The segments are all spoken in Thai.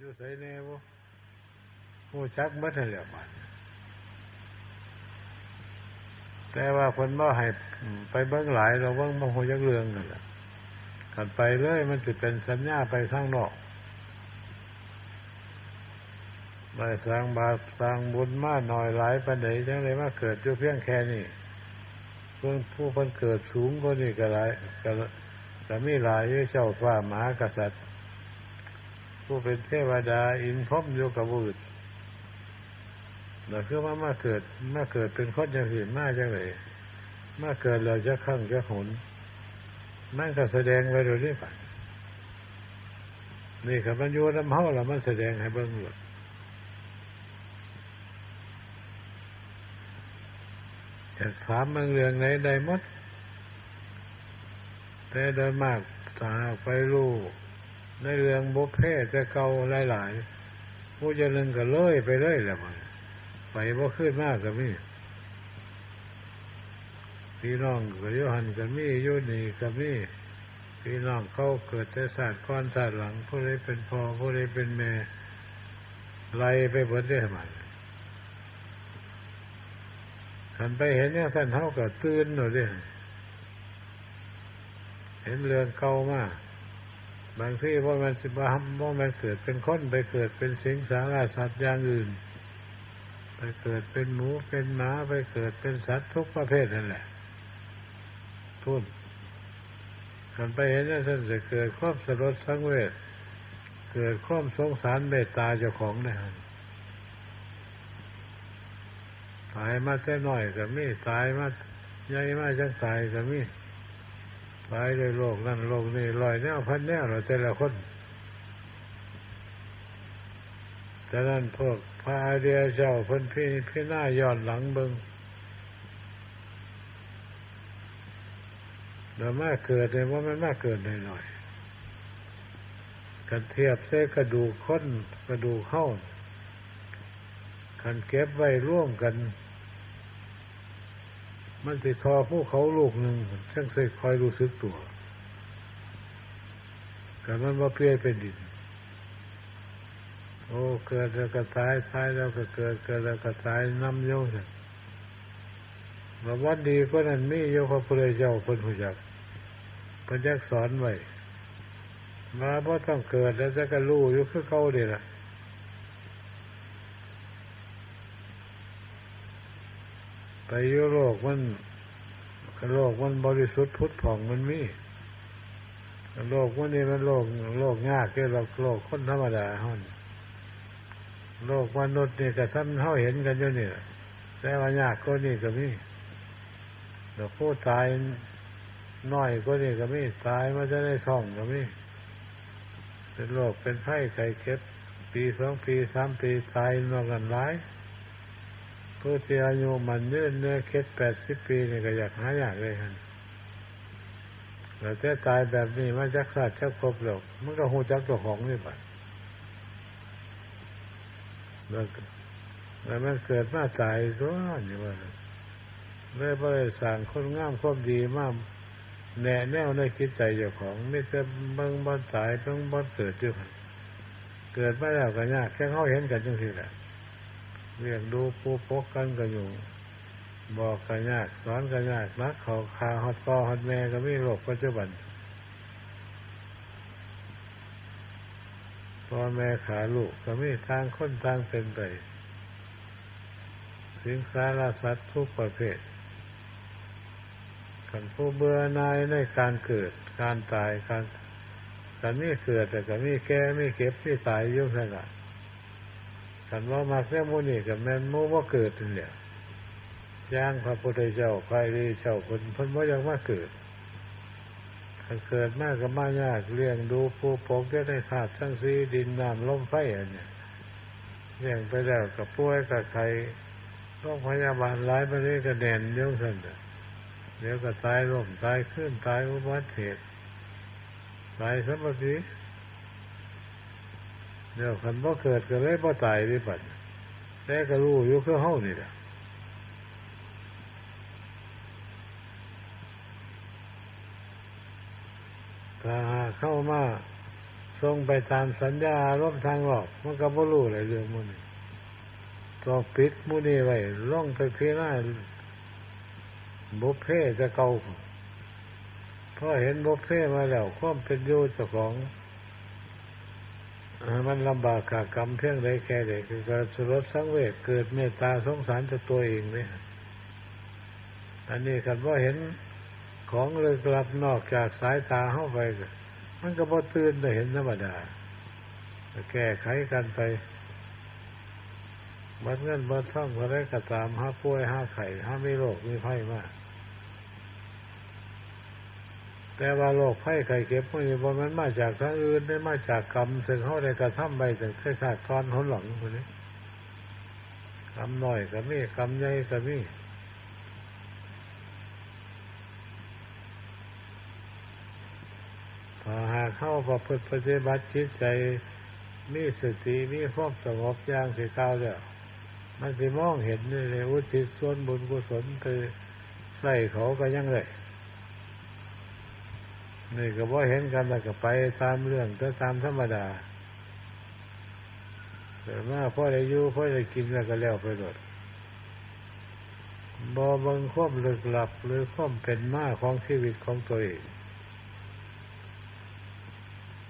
อยู่ใส่แน่บ่ผู้จักบัดนั่นแหละบัดแต่ว่าคนบ่ให้ไปเบิ่งหลาย เราเบิ่งบ่ฮู้จักเรื่องนั่นแหละกันไปเลยมันสิเป็นสัญญาไปข้างนอกได้สร้างบาปสร้างบุญมาหน่อยหลายปานใดจังไดมาเกิดอยู่เพียงแค่นี้เพิ่อนผู้เพิ่นเกิดสูงกว่านี้ก็หลายก็ก็มีหลายอยู่เจ้าฟ้ามหากษัตริย์ ผู้เป็นเทวดาอินพรหมอยู่กับบุตรเราคือว่ามาเกิดมาเกิดเป็นคนจังสิมาจังเลยมาเกิดเราจะข้างจะหนมันก็แสดงไว้โดยนี้ป่ะนี่ครับมันอยู่ลำเฮาแล้วมันแสดงให้เบิ่งหมดอยากถามเมืองเรื่องไหนได้มด แต่โดยมากถ้าไปรู้ ในเรื่องบุพเพจะเก่าหลายๆผู้จะนึงก็เลยไปเลยแหละมันไปบ่ขึ้นมากก็มีพี่น้องก็ยุหันก็มีอยุนี่ก็มีพี่น้องเขาเกิดแต่ศาสตร์ก้อนศาสตร์หลังผู้ใดเป็นพ่อผู้ใดเป็นแม่ไล่ไปเบิดได้มันขันไปเห็นเนี่ยสั้นเท่ากับตื่นหน่อยเด้เห็นเรื่องเก่ามาก บางที่ว่ามันสิบาว่ามันเกิดเป็นคนไปเกิดเป็นสิงสาราสัตว์อย่างอื่น ไปเกิดเป็นหมูเป็นหมาไปเกิดเป็นสัตว์ทุกประเภทนั่นแหละทุนกันไปเห็นนั่นจะเกิดความสลดสังเวชเกิดความสงสารเมตตาเจ้าของนะตายมาแต่น้อยก็มีตายมาใหญ่มาจังตายก็มี ตายด้วยโรคนั่นโรคนี่ลอยแนวพันแนวเราแต่ละคนจากนั้นพวกพระอาเดียเจ้าเพิ่นพี่พี่หน้าย้อนหลังเบิงเดี๋ยวมาเกิดเลยว่ามันมาเกิดหน่อยๆกันเทียบเส้กระดูกค้นกระดูกเข้ากันเก็บไว้ร่วมกัน มันสิทอผู้เขาลูกหนึ่งช่างเคยคอยรู้สึกตัวกันมันว่าเปรี้ยนเป็นดิน โอ้เกิดแล้วก็ตายตายแล้วก็เกิดเกิดแล้วก็ตายน้ำโยงสิว่าวัดดีก็นั่นมีโยพระพุทธเจ้าเป็นผู้จักพระจักสอนไว้มาเพราะต้องเกิดแล้วจะก็รู้อยู่คือเขาดีล่ะ ไปยุโรปมันโลกมันบริสุทธิ์พุทธผ่องมันมีโลกวันนี้มันโลกโลกยากแค่เราโลกคนธรรมดาห้อนโลกมนุษย์นี่ก็ซ้ำเท่าเห็นกันอยู่นี่แต่ว่ายากก็นี่ก็มีเราผู้ตายน้อยก็นี่ก็มีตายมาจะได้ช่องก็มีเป็นโรคเป็นไข้ไข้เก็บปีสองปีสามปีตายนอกกันหลาย ผู้ที่อายุมันยืนเนื้อเคล็ดแปดสิบปีนี่ก็อยากหาอยากเลยครับเราจะตายแบบนี้มาจักสัตว์จักครบหรอกมันก็หูจักตัวของนี่ปะแล้วแล้วมันเกิดมาตายตัวนี่ว่าเลยบริสั่งคนงามคนดีมากแน่แน่วในคิดใจเจ้าของไม่จะเบิ่งบอนตายเบิ่งบอนเกิดอยู่เกิดมาแล้วก็ยากแค่เขาเห็นกันจังสิแหละ เรียกดูปูปกกันก็อยู่ บอกกันยากสอนกันยากนักเขาคาฮอดพ่อฮอดแม่ก็ไม่โลกปัจจุบันพ่อแม่ขาลูกก็ไม่ทางคนทางเป็นไปสิงสารสัตว์ทุกประเภทกันผู้เบื่อนายในการเกิด การตายการกันไม่เกิดแต่กันไม่แก่ไม่เก็บไม่ตายยุ่งขนาด กันว่ามาแค่โมนี่กับแม่นโมว่าเกิดเนี่ยย่างพระพุทธเจ้าใครดีเจ้าคนพ้นว่ายังมาเกิดเกิดมากกับมายากเลี้ยงดูผู้ปกจะได้ธาตุทั้งสีดินน้ำลมไฟอันเนี่ยเลี้ยงไปแล้วกับป่วยกับใครโรงพยาบาลร้ายไปนี่ก็แนนเยอะสันเดี๋ยวก็ตายร่มตายขึ้นตายอุบัติเหตุตายสัมปติ เดี๋ยวคันบ่เกิดก็เลยบ่ตายดิบัดแต่ก็รู้อยู่คือเฮานี่แหละถ้าเข้ามาทรงไปตามสัญญาร่วมทางหลอกมันก็บ่รู้อะไรเรื่องมันต้องปิดมูนี่ไว้ล่องไปพีหน้าบุพเพจะเก่าพอเห็นบุพเพมาแล้วความเป็นอยู่เจ้าของ มันลำบากขากรรมเพียงใดแค่ใดคือการสลดสังเวชเกิดเมตตาสงสารจะตัวเองเนี่ยอันนี้กันว่าเห็นของเลยกลับนอกจากสายตาเข้าไปมันก็พอตื่นแต่เห็นธรรมดาแก้ไขกันไปบัดเงินบัดท่องอะไรก็ตามห้าป่วยห้าไข่ห้าไม่โรคมีไพ่มาก แต่ว่าโรคไข้ไข้เก็บพวกนี้บมันมาจากทางอื่นได้มาจากกรรมซึ่งเขาได้กระทำไปจากเทศาตร์ตอนหนหลังคนนี้กรรมหน่อยก็มีกรรมใหญ่ก็มีถ้าหากเข้าประพฤติปฏิบัติจิตใจมีสติมีความสงบอย่างที่กล่าวแล้วมันสิมองเห็นนี่เลยอุทิศส่วนบุญกุศลไปใส่เขาก็ยังเลย นี่ก็ว่าเห็นกันแล้วก็ไปตามเรื่องก็ตามธรรมดา แต่ว่าพ่อได้อยู่พ่อได้กินแล้วก็แล้วไปหมดบอบังควบลึกหลับหรือควบเป็นมาของชีวิตของตัวเอง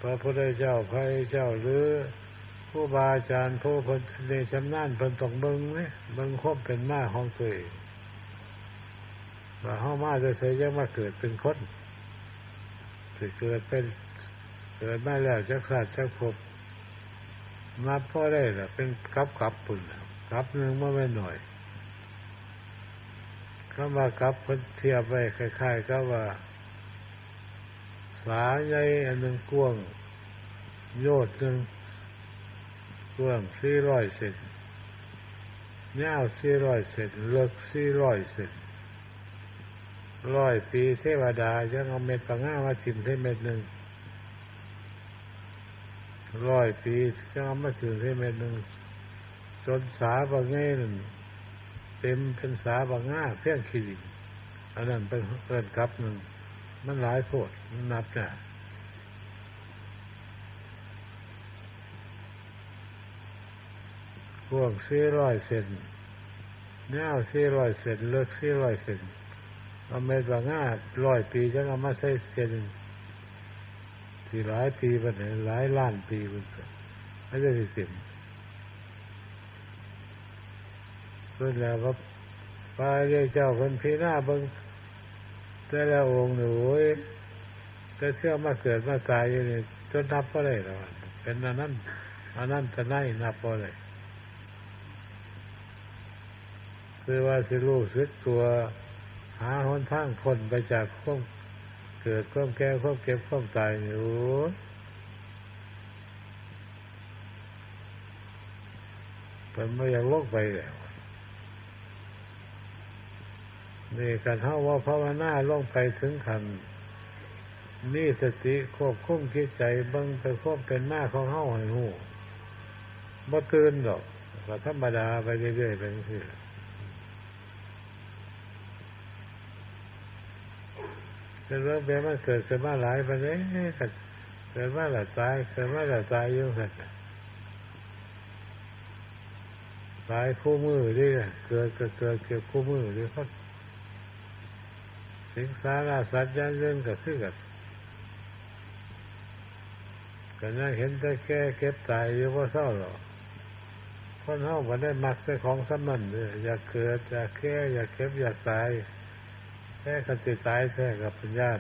พระพุทธเจ้าพระเจ้าหรือผู้บาอาจารย์ผู้คนในชำนาญเป็นต้องเบิ้งเนี่ยเบิ้งควบเป็นมาของตัวเองว่าเฮามาจะเสียยังมาเกิดเป็นคน จะเกิดเป็นเกิดมาแล้วจักสัตว์จักพนับพ่อได้ละเป็นกับกับปุ่นกับหนึ่งมาไม่หน่อยเขามากับเพิ่นเทียบไว้คล้ายๆก็ว่า สาใหญ่อันหนึ่งกว้างโยดหนึ่งกว้างสี่ร้อยเซนยาวสี่ร้อยเซนลึกสี่ร้อยเซน ร้อยปีเทวดาจะเอาเม็ดปังง่ามาชิมให้เม็ดหนึ่งร้อยปีจะเอามาชิมให้เม็ดหนึ่งจนสาบางง่ายนั่นเต็มเป็นสาบางง่าเพี้ยงขีดอันนั้นเป็นเกินกับหนึ่งมันหลายโพดมันนับเนี่ยพวกสี่ร้อยเซนเนื้อสี่ร้อยเซนเลือกสี่ร้อยเซน เอาเม็ดบางง่าร้อยปีจะเอามาใส่เซนสี่หลายปีไปไหนหลายล้านปีไปไม่ได้สิบส่วนแล้วว่าพระเจ้าคนพีหน้าบิ้งแต่ละองค์หนูแต่เชื่อมาเกิดมาตายอยู่นี่จนนับก็ได้หรอเป็นอันนั้นอันนั้นจะไนนับก็ได้ซื้อว่าสิลูกซึกตัว หาหนทางพ้นไปจากความเกิดความแก่ความเก็บความตายนี่เป็นไม่อยากลกไปแล้วนี่การเท่าว่าภาวนาล่องไปถึงขันนี่สติควบคุมคิดใจบังไปควบเป็นหน้าของเฮาให้หูบ่ตื่นหรอกก็ธรรมดาไปเรื่อยๆไปคือ เกิดว่าเบี้ยมันเกิดเกิดมาหลายไปเลยเกิดมาหลายตายเกิดมาหลายตายยุ่งสัตว์ตายคู่มือดิเกิดเกิดเกิดเกิดคู่มือดิเขาสิงสาราสัตว์ยันเล่นก็คือกันก็ยังเห็นแต่แก่เก็บตายอยู่ว่าเศร้าหรอกคนเฮาบ่ได้มักใส่ของสมันเลยอยากเกิดอยากแก่อยากเก็บอยากตาย แค่กันสิตายแท้กับปัญญา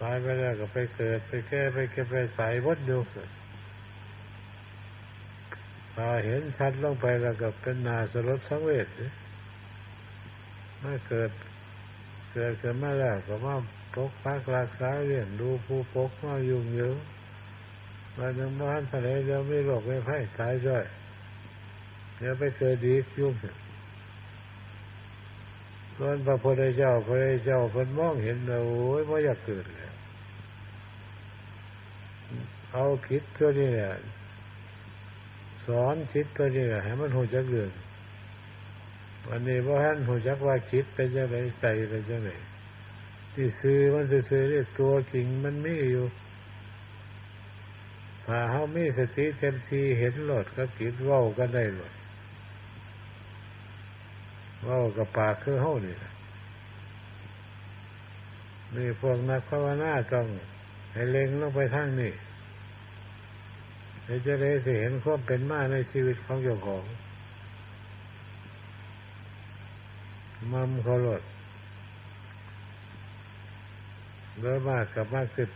ตายไปแล้วก็ไปเกิด ไปแก่ไปเก็บไปตายวัดอยู่สุดพอเห็นชัดลงไปแล้วก็เป็นนาสลดสังเวชไม่เกิดเกิดขึ้นมาแล้วก็มาปกปักรักษาเลี้ยงดูผู้ปกมายุ่งเยอะมาหนึ่งบ้านทะเลเดี๋ยวไม่หลอกไม่ไพ่ตายด้วยเดี๋ยวไปเกิดดียุ่งสิ ส่วนพระพุทธเจ้าพระเจ้าเพิ่นมองเห็นแล้วโอ้ยว่อยากเกิดแล้วเอาคิดตัวนี้เนี่ยสอนคิดตัวนี้ให้มันหูจักเรื่องวันนี้พ่อท่านหูจักว่าคิดไปจะไหนใจไปจะไหนที่ซื้อมันซื้อนี่ตัวจริงมันไม่อยู่ถ้าเขามีสติเต็มทีเห็นหลดก็กิดว้ากันได้หลด เว้ากับปากคือเฮานี่นี่พวกนักภาวนาต้องให้เล็งลงไปทางนี้จะได้สเห็นความเป็นมาในชีวิตของเจ้าของมัมเขาลดโดยมากกับมากสิบ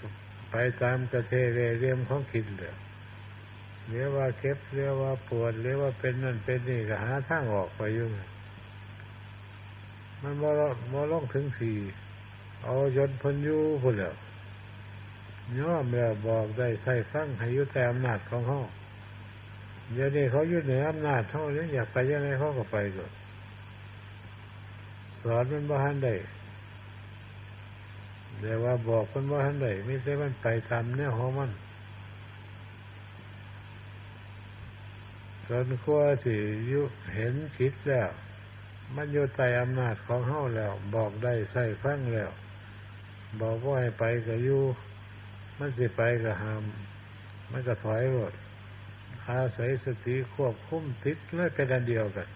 ไปตามกระเทเรเรียมของกินเดียเรียกว่าเก็บเรียกว่าปวดเรียกว่าเป็นนั่นเป็นนี่ก็หาทางออกไปยุ่ง มันบ่บ่ลงถึงสี่เอาจนพ้นยูพุ่นแล้วย่อมแล้วบอกได้ใส่ฟังให้ยุแต่อำนาจของเขาเดี๋ยวนี้เขายู่เหนืออำนาจเท่านี้อยากไปยังไงเขาก็ไปก่อนสอนมันบ้านได้เดี๋ยวว่าบอกคนบ้านได้ไม่ใช่มันไปตามเนี่ยของมันจนขั้วที่ยุเห็นคิดแล้ว มันอยู่ใต้อำนาจของเฮาแล้ว บอกได้ใส่ฟังแล้ว บอกว่าให้ไปก็อยู่มันสิไปก็หามมันก็ถอยหมดอาศัยสติควบคุมติดเลยเป็นอันเดียวกัน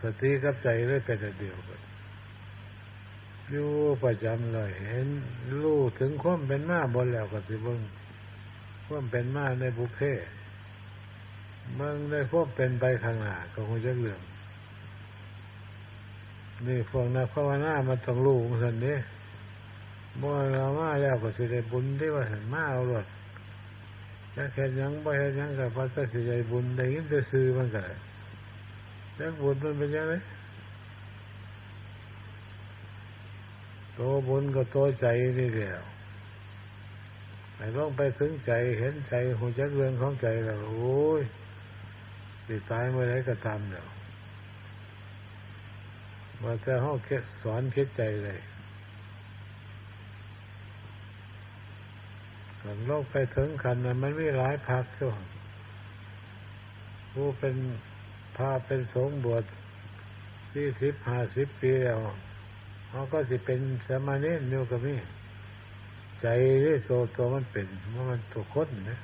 สติกับใจเลยเป็นอันเดียวกันอยู่ประจำเลย เห็นรู้ถึงความเป็นมาบนแล้วก็สิเบิ้งความเป็นมาในบุพเพเมืองได้ควบเป็นไปข้างหน้าก็คงจะเรื่อง นี่พวกนักภาวนามันต้องรู้สันนี้บ่เรามาแล้วก็สิได้บุญที่ว่าเห็นมาเอาหลดจะเห็นยังบ่เห็นยังกับพระเจ้าสิได้บุญได้ยินได้ซื้อมันก็ได้แล้วบุญมันเป็นยังไงโตบุญก็โตใจนี่เดียวไอ้ลองไปถึงใจเห็นใจหัวจักเรื่องของใจแล้วโอ้ยสิตายเมื่อไรก็ตามเดี๋ยว ว่าจะห้องสอนคิดใจเลยโลกไปถึงขันนะมันมีหลายพักช่วงผู้เป็นพาเป็นสงบวชสี่สิบห้าสิบปีแล้วเขาก็สิเป็นสมาเนนอยู่กับนี่ใจที่โตโตมันเป็นว่ามันตัวคดนะ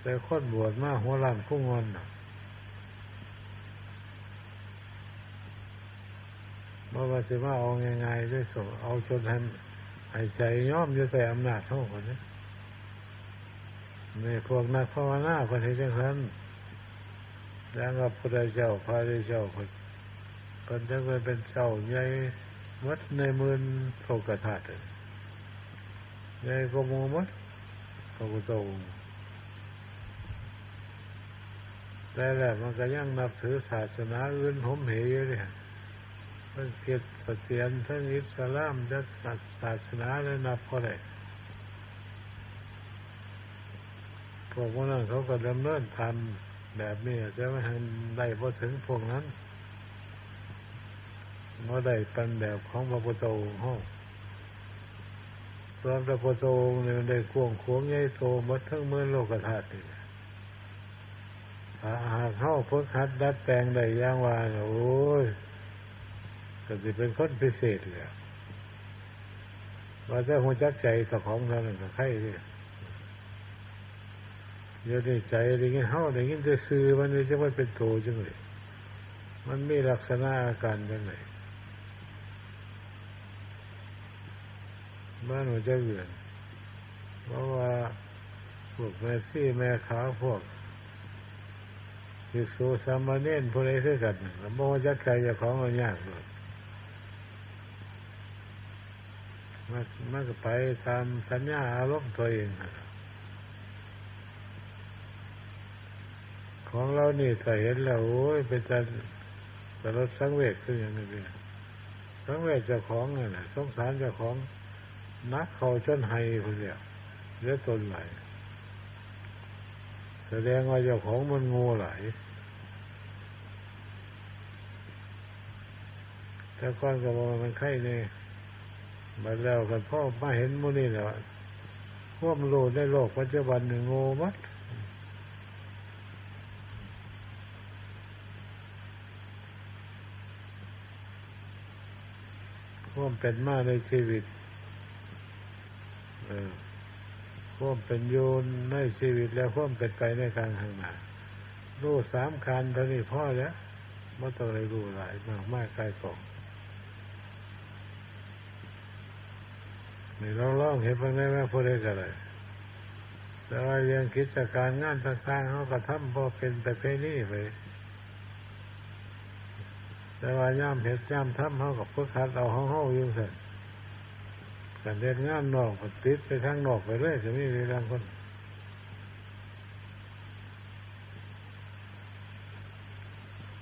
แต่คดบวชมาหัวลานคู่งอนเมื่อวันสิมาเอาง่ายๆด้วยสเอาชนทันหายใจย่อมอยู่แต่อำนาจเท่ากันนะนี่พวกนักภาวนาคนเห็นจังนั้นแล้วก็พระเจ้าพระเจ้าคนคนจะไปเป็นเจ้าใหญ่วัดในมือโลกธาตุใหญ่ก็มูมัดพระพุทธองแต่แหละมันก็ยังนับถือศาสนาอื่นผมเหยเลย มันเกิดสเตียนทั้งอิสลามจะศาสนาเลยนับก็ได้พวกนั้นเขาก็ดำเนินทำแบบนี้จะไม่ให้ได้พอถึงพวกนั้นเมื่อได้เป็นแบบของพระพุทธองค์ห้องส่วนพระพุทธองค์เนี่ยได้ควงควงใหญ่โตมดทั้งเมืองโลกธาตุนี่ถ้าหากเข้าพิกหัดดัดแปลงได้ย่างว่าโอ้ย ก็จะเป็นคนพิเศษเลยว่าจะหัวจักใจต่อของเราหนึ่งกับใครเนี่ยเดี๋ยวนี้ใจได้ยินเฮาได้ยินจะซื้อมันนี่จะไม่เป็นโตจังเลยมันมีลักษณะอาการยังไงบ้านหัวใจเวียนเพราะว่าพวกแม่ซี่แม่ขาพวกภิกษุสามเณรพวกนี้คือกันแล้วบ่จักใจจะของมันยากเลย มันมันก็ไปตามสัญญาอารมณ์ตัวเองของเรานี่ถ้าเห็นแล้วโอ้ยเป็นการสลดสังเวชคืออย่างนี้เลยสังเวชเจ้าของนี่แหละสงสารเจ้าของนักเขาจนไห้คนเดียวเลือดตนไหลแสดงว่าเจ้าของมันงูไหลแต่ก่อนก็บอกมันไข่เนี่ย มาแล้วกันพ่อมาเห็นมูนี่แหละพวกมันโลดในโลกปัจจุบันหนึ่งงูมัดความเป็นมาในชีวิตคควมเป็นโยนในชีวิตแล้วความเป็นไปในการข้างหน้ารู้สามคันตอนนี้พ่อแล้วไม่ต้องเลยรู้หลายมากมากไกลกอง นี่เราลองเห็นบ้างได้ไหมพูดได้กันเลยแต่ว่าเรื่องกิจการงานต่างๆเขาก็ทำพอเป็นประเพณีไปแต่ว่าย่ามเห็ดย่ามทำเขากับพวกคัดเอาห้องห้องยุ่งเสร็จการเดินงานนอกติดไปทางนอกไปเรื่อยจะไม่มีแรงคน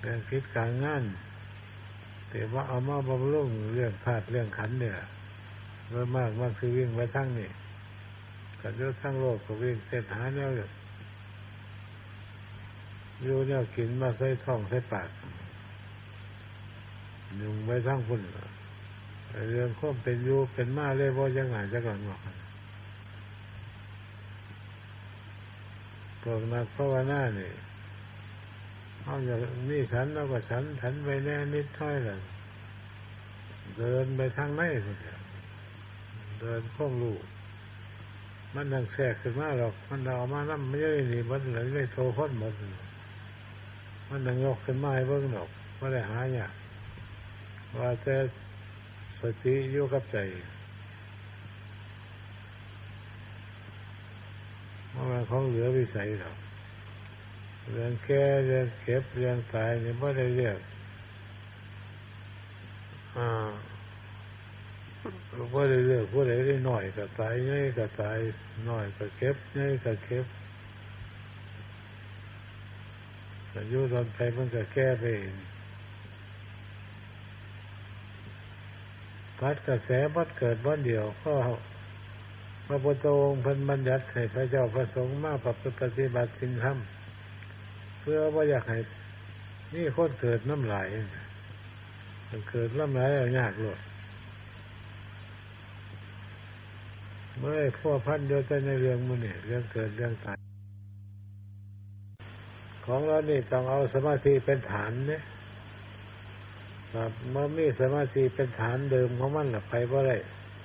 เรื่องคิดการงานแต่ว่าเอามาบำรุงเรื่องธาตุเรื่องขันเนี่ย เมื่อมากมากคือวิ่งไปทั้งนี่กันเยองทั้งโลกก็วิ่งเส้นหาแนวอยู่อยู่แนวกินมาใส่ท้องใส่ปากยุงไปทั้งพุ่นเรื่องข้อมเป็นอยู่เป็นมาเลยว่ายังไงจะก่อนบอกพวกนักภาวนาเนี่ยเอาอย่างนี่ฉันแล้วก็ฉันฉันไปแน่นิดถ้อยเลยเดินไปทางไหนคนเดียว เดินข้องลูกมันดังแสกขึ้นมาหรอก มันเอามาน้ำไม่ได้หนีมันเลยไม่โทรพ้นหมดมันดังยกขึ้นมาให้เบิ้งหรอกไม่ได้หาเนี่ยว่าแต่สติอยู่กับใจมันของเหลือวิสัยหรอกเรื่องแก่เรื่องเก็บเรื่องตายนี่ไม่ได้เรียกอ่า ไม่ได้เลือกผู้ใดได้หน่อยก็ตายง่ายก็ตายหน่อยก็เก็บง่ายก็เก็บแต่ยุ่ตอนไปมันก็แก้ไปเองพัดกระแสพัดเกิดวันเดียวก็พระพุทธองค์พันบัญญัติให้พระเจ้าพระสงฆ์มาปปฏิบัติสินธรรมเพื่อว่าอยากให้นี่คนเกิดน้ำไหลเกิดน้ำไหลเอายากเลย เมื่อพ่อพันเดียวใจในเรื่องมันเนี่ยเรื่องเกิดเรื่องตายของเรานี่ต้องเอาสมาธิเป็นฐานเนี่ยครับเมื่อมีสมาธิเป็นฐานเดิมของมันหลับไปเพราะไร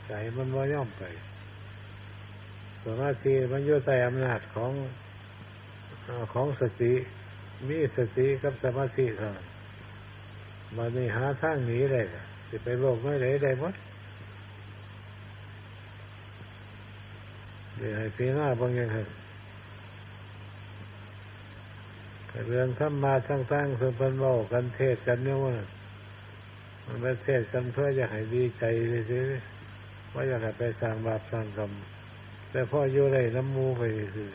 ใจมันว่าย่อมไป สมาธิมันอยู่ใต้อำนาจของของสติ มีสติกับสมาธิเท่านั้นมันนี่หาทางหนีได้จะไปโลกไม่ได้ได้หมด เดี๋ยวให้พีหน้าบางอย่างเถอะเรื่องธรรมะทั้งๆสุพรรณโลกันเทศกันเนี่ยว่ามันไปเทศกันเพื่ออยากให้ดีใจเลยสิว่าอยากให้ไปสร้างบาปสร้างกรรมแต่พ่ออยู่ไรน้ำมูไปสิ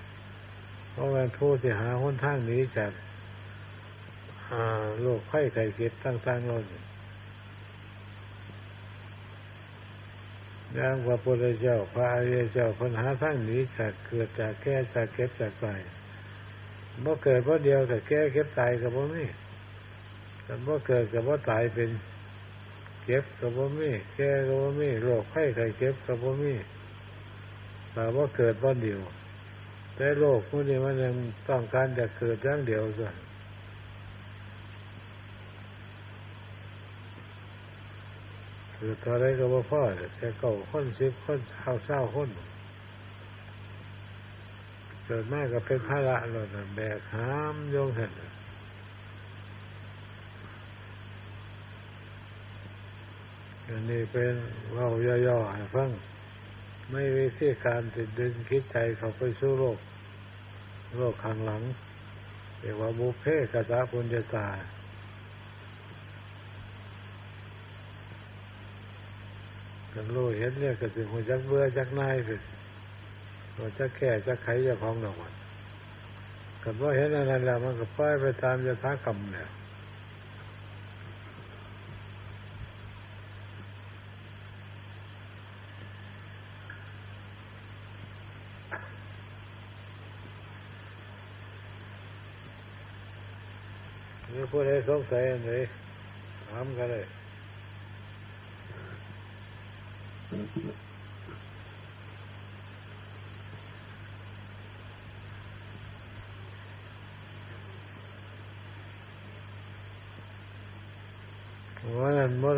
เพราะมันผู้เสียหาหนทางนี้จากโรคไข้ไข้เก็บต่างๆเราเนี่ย อย่างพระพุทธเจ้าพระอริยเจ้าพัญหาทางหนีจากเกิดจากแก่จากเก็บจากตายเมื่อเกิดเพราะเดียวกับแก่เก็บตายกับพวกนี้แต่เมื่อเกิดกับว่าตายเป็นเก็บกับพวกนี้แก่กับพวกนี้โรคไข้ไข้เก็บกับพวกนี้แต่ว่าเกิดวันเดียว แต่โรคพวกนี้มันยังต้องการจะเกิดอย่างเดียวส่วน คือตอนไรก็บ่พ่อแค่เก่าคนสิบคนเศร้าเศร้าคนเกิดมากก็เป็นภาระเรานะแบกหามโยงเห็นอันนี้เป็นเราย่อๆให้ฟังไม่วิธีการจะดึงคิดใจเขาไปสู่โลก โลกข้างหลังเรียกว่าบุพเพกะจาปุญญาตา กันรู้เห็นเนี่ยก็ถึงหัวจักเบื่อจักนายสิหัวจักแก่จักไขจะพองดอกมันกันว่าเห็นอะไรแล้วมันก็ปล่อยไปตามยถากรรมเนี่ยมีผู้ใดสงสัยอะไรถามกันเลย ว่านั้นบ่